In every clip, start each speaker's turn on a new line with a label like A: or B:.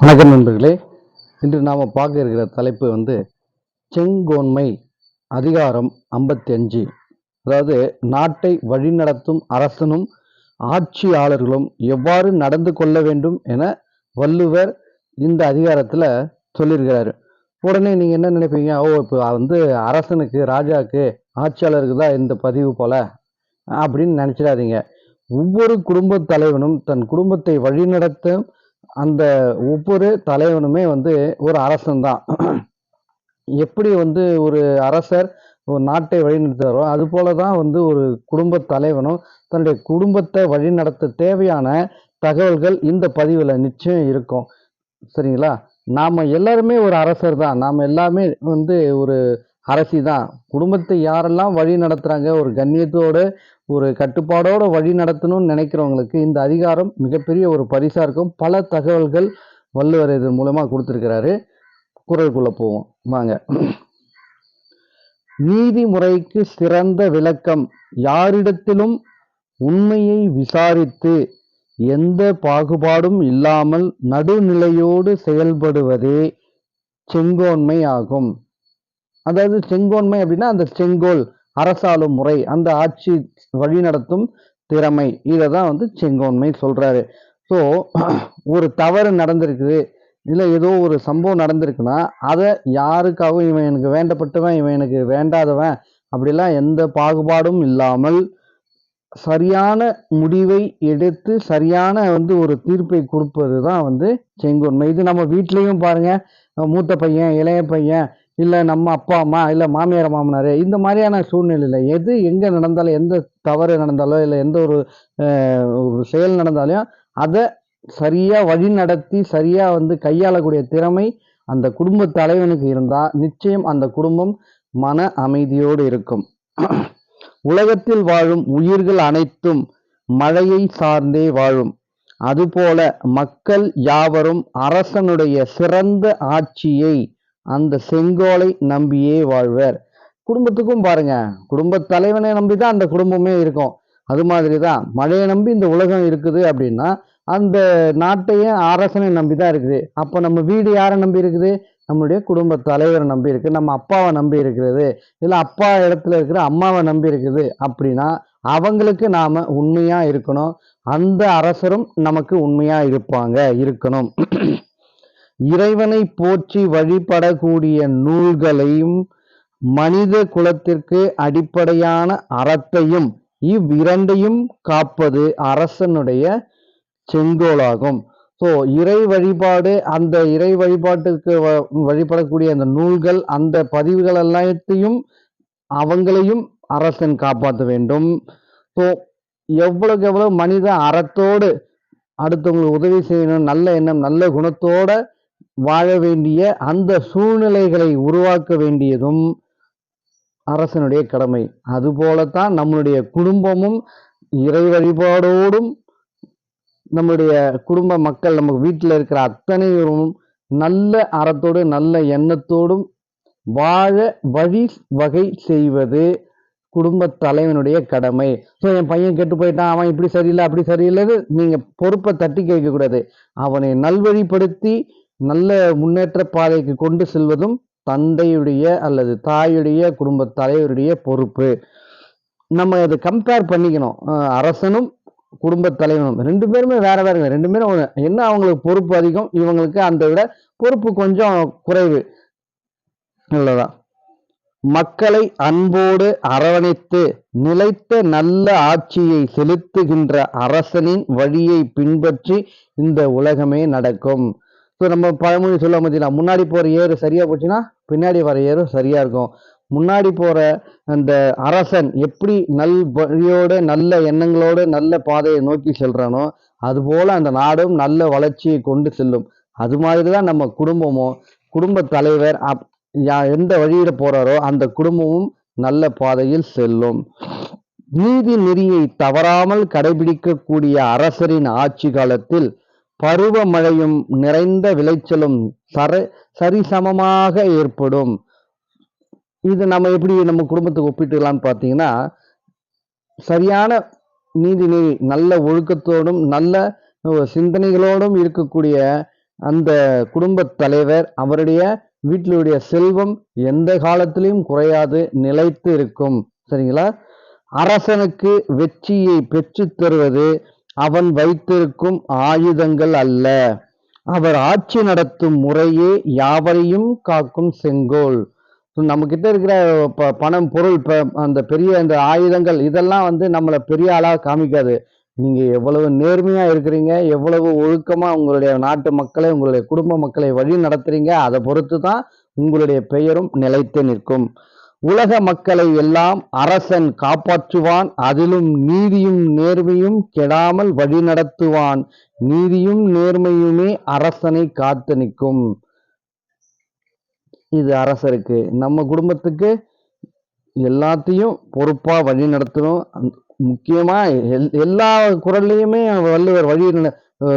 A: வணக்கம் நண்பர்களே. இன்று நாம் பார்க்க இருக்கிற தலைப்பு வந்து செங்கோன்மை அதிகாரம் ஐம்பத்தி அஞ்சு அதாவது நாட்டை வழிநடத்தும் அரசனும் ஆட்சியாளர்களும் எவ்வாறு நடந்து கொள்ள வேண்டும் என வள்ளுவர் இந்த அதிகாரத்தில் சொல்லியிருக்கிறாரு. உடனே நீங்கள் என்ன நினைப்பீங்க? ஓ இப்போ வந்து அரசனுக்கு ராஜாவுக்கு ஆட்சியாளருக்கு தான் இந்த பதிவு போல் அப்படின்னு நினச்சிடாதீங்க. ஒவ்வொரு குடும்பத் தலைவனும் தன் குடும்பத்தை வழிநடத்தும் அந்த ஒவ்வொரு தலைவனுமே வந்து ஒரு அரசன் தான் எப்படி வந்து ஒரு அரசர் ஒரு நாட்டை வழிநடத்துகிறாரோ அது போல தான் வந்து ஒரு குடும்ப தலைவனும் தன்னுடைய குடும்பத்தை வழிநடத்த தேவையான தகவல்கள் இந்த பதிவில் நிச்சயம் இருக்கும். சரிங்களா? நாம் எல்லாருமே ஒரு அரசர் தான் நாம் எல்லாமே வந்து ஒரு அரசி தான் குடும்பத்தை யாரெல்லாம் வழி நடத்துகிறாங்க ஒரு கண்ணியத்தோடு ஒரு கட்டுப்பாடோட வழி நடத்தணும்னு நினைக்கிறவங்களுக்கு இந்த அதிகாரம் மிகப்பெரிய ஒரு பரிசாக இருக்கும். பல தகவல்கள் வள்ளுவர் இதன் மூலமாக கொடுத்துருக்கிறாரு. குரலுக்குள்ளே போவோம். வாங்க. நீதிமுறைக்கு சிறந்த விளக்கம். யாரிடத்திலும் உண்மையை விசாரித்து எந்த பாகுபாடும் இல்லாமல் நடுநிலையோடு செயல்படுவதே செங்கோன்மை ஆகும். அதாவது செங்கோன்மை அப்படின்னா அந்த செங்கோல் அரசாளும் முறை அந்த ஆட்சி வழிநடத்தும் திறமை. இதை தான் வந்து செங்கோன்மை சொல்கிறாரு ஸோ ஒரு தவறு நடந்திருக்குது. இல்லை ஏதோ ஒரு சம்பவம் நடந்திருக்குன்னா அதை யாருக்காகவும் இவன் எனக்கு வேண்டப்பட்டவன் இவன் எனக்கு வேண்டாதவன் அப்படிலாம் எந்த பாகுபாடும் இல்லாமல் சரியான முடிவை எடுத்து சரியான வந்து ஒரு தீர்ப்பை கொடுப்பது தான் வந்து செங்கோன்மை. இது நம்ம வீட்லேயும் பாருங்கள் மூத்த பையன் இளைய பையன் இல்லை நம்ம அப்பா அம்மா இல்லை மாமியார் மாமனார் இந்த மாதிரியான சூழ்நிலையில் எது எங்கே நடந்தாலும் எந்த தவறு நடந்தாலோ இல்லை எந்த ஒரு ஒரு செயல் நடந்தாலும் அதை சரியாக வழி நடத்தி சரியாக வந்து கையாளக்கூடிய திறமை அந்த குடும்ப தலைவனுக்கு இருந்தால் நிச்சயம் அந்த குடும்பம் மன அமைதியோடு இருக்கும். உலகத்தில் வாழும் உயிர்கள் அனைத்தும் மழையை சார்ந்தே வாழும். அதுபோல மக்கள் யாவரும் அரசனுடைய சிறந்த ஆட்சியை அந்த செங்கோலை நம்பியே வாழ்வர். குடும்பத்துக்கும் பாருங்க குடும்ப தலைவனை நம்பி தான் அந்த குடும்பமே இருக்கும். அது மாதிரி தான் மழையை நம்பி இந்த உலகம் இருக்குது அப்படின்னா அந்த நாட்டையே அரசனை நம்பி தான் இருக்குது. அப்போ நம்ம வீடு யாரை நம்பி இருக்குது? நம்மளுடைய குடும்ப தலைவரை நம்பி இருக்கு. நம்ம அப்பாவை நம்பி இருக்கிறது. இல்லை அப்பா இடத்துல இருக்கிற அம்மாவை நம்பி இருக்குது அப்படின்னா அவங்களுக்கு நாம் உண்மையாக இருக்கணும். அந்த அரசரும் நமக்கு உண்மையாக இருப்பாங்க இருக்கணும். இறைவனை போற்றி வழிபடக்கூடிய நூல்களையும் மனித குலத்திற்கு அடிப்படையான அறத்தையும் இவ்விரண்டையும் காப்பது அரசனுடைய செங்கோலாகும். ஸோ இறை வழிபாடு அந்த இறை வழிபாட்டுக்கு வழிபடக்கூடிய அந்த நூல்கள் அந்த பதிவுகள் எல்லாத்தையும் அவங்களையும் அரசன் காப்பாற்ற வேண்டும். ஸோ எவ்வளவுக்கு எவ்வளவு மனித அறத்தோடு அடுத்தவங்களுக்கு உதவி செய்யணும் நல்ல எண்ணம் நல்ல குணத்தோட வாழ வேண்டிய அந்த சூழ்நிலைகளை உருவாக்க வேண்டியதும் அரசனுடைய கடமை. அதுபோலத்தான் நம்மளுடைய குடும்பமும் இறை வழிபாடோடும் நம்முடைய குடும்ப மக்கள் நம்ம வீட்டில் இருக்கிற அத்தனையும் நல்ல அறத்தோடு நல்ல எண்ணத்தோடும் வாழ வழி வகை செய்வது குடும்ப தலைவனுடைய கடமை. ஸோ என் பையன் கெட்டு போயிட்டான் அவன் இப்படி சரியில்லை அப்படி சரியில்லைன்னு நீங்கள் பொறுப்பை தட்டி கேட்கக்கூடாது. அவனை நல்வழிப்படுத்தி நல்ல முன்னேற்ற பாதைக்கு கொண்டு செல்வதும் தந்தையுடைய அல்லது தாயுடைய குடும்ப தலைவருடைய பொறுப்பு. நம்ம அதை கம்பேர் பண்ணிக்கணும். அரசனும் குடும்ப தலைவனும். ரெண்டு பேருமே வேற வேற ரெண்டு பேரும் என்ன அவங்களுக்கு பொறுப்பு அதிகம்? இவங்களுக்கு அந்த விட பொறுப்பு கொஞ்சம் குறைவு. அவ்வளவுதான். மக்களை அன்போடு அரவணைத்து நிலைத்த நல்ல ஆட்சியை செலுத்துகின்ற அரசனின் வழியை பின்பற்றி இந்த உலகமே நடக்கும். ஸோ நம்ம பழமொழி சொல்ல பார்த்தீங்கன்னா முன்னாடி போகிற ஏறு சரியாக போச்சுன்னா பின்னாடி வர ஏறும் சரியாக இருக்கும். முன்னாடி போகிற அந்த அரசன் எப்படி நல் வழியோடு நல்ல எண்ணங்களோடு நல்ல பாதையை நோக்கி செல்கிறானோ அதுபோல் அந்த நாடும் நல்ல வளர்ச்சியை கொண்டு செல்லும். அது மாதிரி தான் நம்ம குடும்பமும் குடும்ப தலைவர் அப் எந்த வழியில் போகிறாரோ அந்த குடும்பமும் நல்ல பாதையில் செல்லும். நீதி நெறியை தவறாமல் கடைபிடிக்கக்கூடிய அரசரின் ஆட்சி காலத்தில் பருவமழையும் நிறைந்த விளைச்சலும் சர சரிசமமாக ஏற்படும். இது நம்ம எப்படி நம்ம குடும்பத்துக்கு ஒப்பிட்டுக்கலாம்னு பார்த்தீங்கன்னா சரியான நீதி நல்ல ஒழுக்கத்தோடும் நல்ல சிந்தனைகளோடும் இருக்கக்கூடிய அந்த குடும்பத் தலைவர் அவருடைய வீட்டிலுடைய செல்வம் எந்த காலத்திலையும் குறையாது நிலைத்து இருக்கும். சரிங்களா? அரசனுக்கு வெற்றியை பெற்றுத் தருவது அவன் வைத்திருக்கும் ஆயுதங்கள் அல்ல. அவர் ஆட்சி நடத்தும் முறையே யாவரையும் காக்கும் செங்கோல். நம்ம கிட்ட இருக்கிற ப பணம் பொருள் அந்த பெரிய அந்த ஆயுதங்கள் இதெல்லாம் வந்து நம்மளை பெரிய ஆளாக காமிக்காது. நீங்க எவ்வளவு நேர்மையா இருக்கிறீங்க எவ்வளவு ஒழுக்கமா உங்களுடைய நாட்டு மக்களை உங்களுடைய குடும்ப மக்களை வழி நடத்துறீங்க அதை பொறுத்து தான் உங்களுடைய பெயரும் நிலைத்து நிற்கும். உலக மக்களை எல்லாம் அரசன் காப்பாற்றுவான். அதிலும் நீதியும் நேர்மையும் கெடாமல் வழி நடத்துவான். நீதியும் நேர்மையுமே அரசனை காத்து நிற்கும். இது அரசருக்கு. நம்ம குடும்பத்துக்கு எல்லாத்தையும் பொறுப்பா வழி நடத்தணும். முக்கியமாக முக்கியமா எல்- எல்லா குரல்லையுமே வள்ளுவர் வழி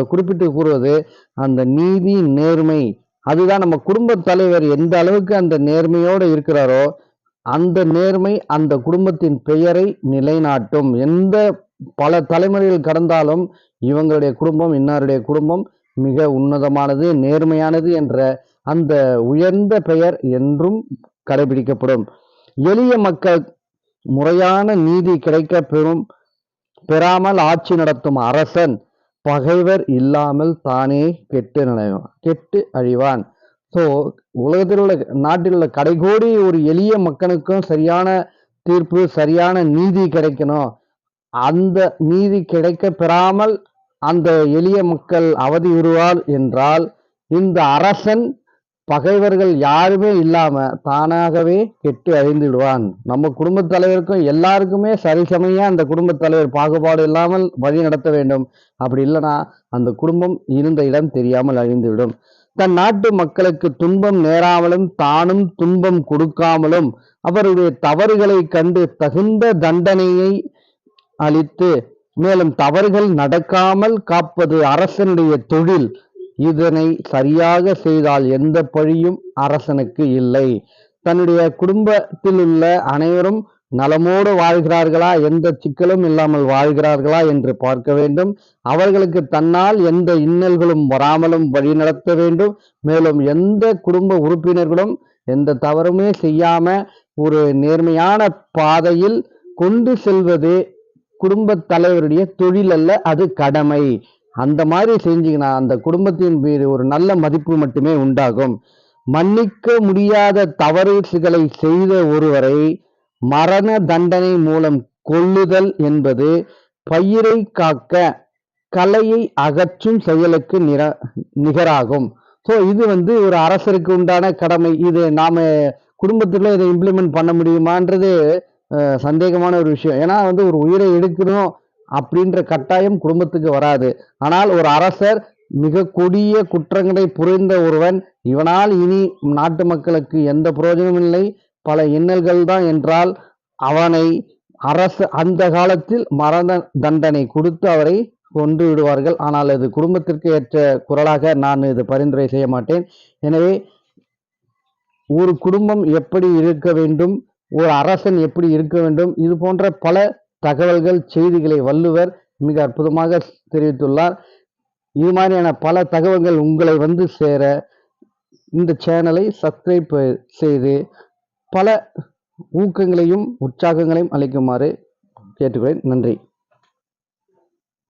A: குறிப்பிட்டு கூறுவது அந்த நீதி நேர்மை. அதுதான் நம்ம குடும்ப தலைவர் எந்த அளவுக்கு அந்த நேர்மையோடு இருக்கிறாரோ அந்த நேர்மை அந்த குடும்பத்தின் பெயரை நிலைநாட்டும். எந்த பல தலைமுறைகள் கடந்தாலும் இவங்களுடைய குடும்பம் இன்னாருடைய குடும்பம் மிக உன்னதமானது நேர்மையானது என்ற அந்த உயர்ந்த பெயர் என்றும் கடைபிடிக்கப்படும். எளிய மக்கள் முறையான நீதி கிடைக்க பெறும் பெறாமல் ஆட்சி நடத்தும் அரசன் பகைவர் இல்லாமல் தானே கெட்டு நிலைவான் கெட்டு அழிவான். ஸோ உலகத்தில் உள்ள நாட்டில் உள்ள கடைகோடி ஒரு எளிய மக்களுக்கும் சரியான தீர்ப்பு சரியான நீதி கிடைக்கணும். அந்த நீதி கிடைக்க பெறாமல் அந்த எளிய மக்கள் அவதியுறுவார் என்றால் இந்த அரசன் பகைவர்கள் யாருமே இல்லாம தானாகவே கெட்டு அழிந்துடுவான் நம்ம குடும்பத் தலைவருக்கும் எல்லாருக்குமே சரிசமையா அந்த குடும்பத் தலைவர் பாகுபாடு இல்லாமல் வழி நடத்த வேண்டும். அப்படி இல்லைன்னா அந்த குடும்பம் இருந்த இடம் தெரியாமல் அழிந்துவிடும். தன் நாட்டு மக்களுக்கு துன்பம் நேராமலும் தானும் துன்பம் கொடுக்காமலும் அவருடைய தவறுகளை கண்டு தகுந்த தண்டனையை அளித்து மேலும் தவறுகள் நடக்காமல் காப்பது அரசனுடைய தொழில். இதனை சரியாக செய்தால் எந்த பழியும் அரசனுக்கு இல்லை. தன்னுடைய குடும்பத்தில் உள்ள அனைவரும் நலமோடு வாழ்கிறார்களா? எந்த சிக்கலும் இல்லாமல் வாழ்கிறார்களா? என்று பார்க்க வேண்டும். அவர்களுக்கு தன்னால் எந்த இன்னல்களும் வராமலும் வழி நடத்த வேண்டும். மேலும் எந்த குடும்ப உறுப்பினர்களும் எந்த தவறுமே செய்யாம ஒரு நேர்மையான பாதையில் கொண்டு செல்வது குடும்பத் தலைவருடைய தொழில் அல்ல அது கடமை. அந்த மாதிரி செஞ்சீங்கன்னா அந்த குடும்பத்தின் மீது ஒரு நல்ல மதிப்பு மட்டுமே உண்டாகும். மன்னிக்க முடியாத தவறுகளை செய்த ஒருவரை மரண தண்டனை மூலம் கொல்லுதல் என்பது பயிரை காக்க கலையை அகற்றும் செயலுக்கு நிர நிகராகும். ஸோ இது வந்து ஒரு அரசருக்கு உண்டான கடமை. இது நாம் குடும்பத்துல இதை இம்ப்ளிமெண்ட் பண்ண முடியுமான்றது சந்தேகமான ஒரு விஷயம். ஏன்னா வந்து ஒரு உயிரை எடுக்கணும் அப்படின்ற கட்டாயம் குடும்பத்துக்கு வராது. ஆனால் ஒரு அரசர் மிக கொடிய குற்றங்களை புரிந்த ஒருவன் இவனால் இனி நாட்டு மக்களுக்கு எந்த பிரயோஜனமும் இல்லை. பல இன்னல்கள் தான் என்றால் அவனை அரசு அந்த காலத்தில் மரண தண்டனை கொடுத்து அவரை கொன்று விடுவார்கள். ஆனால் அது குடும்பத்திற்கு ஏற்ற குரலாக நான் இது பரிந்துரை செய்ய மாட்டேன். எனவே ஒரு குடும்பம் எப்படி இருக்க வேண்டும் ஒரு அரசன் எப்படி இருக்க வேண்டும் இது போன்ற பல தகவல்கள் செய்திகளை வள்ளுவர் மிக அற்புதமாக தெரிவித்துள்ளார். இது மாதிரியான பல தகவல்கள் உங்களை வந்து சேர இந்த சேனலை சப்ஸ்கிரைப் செய்து பல ஊக்கங்களையும் உற்சாகங்களையும் அளிக்குமாறு கேட்டுக்கொள்கிறேன். நன்றி.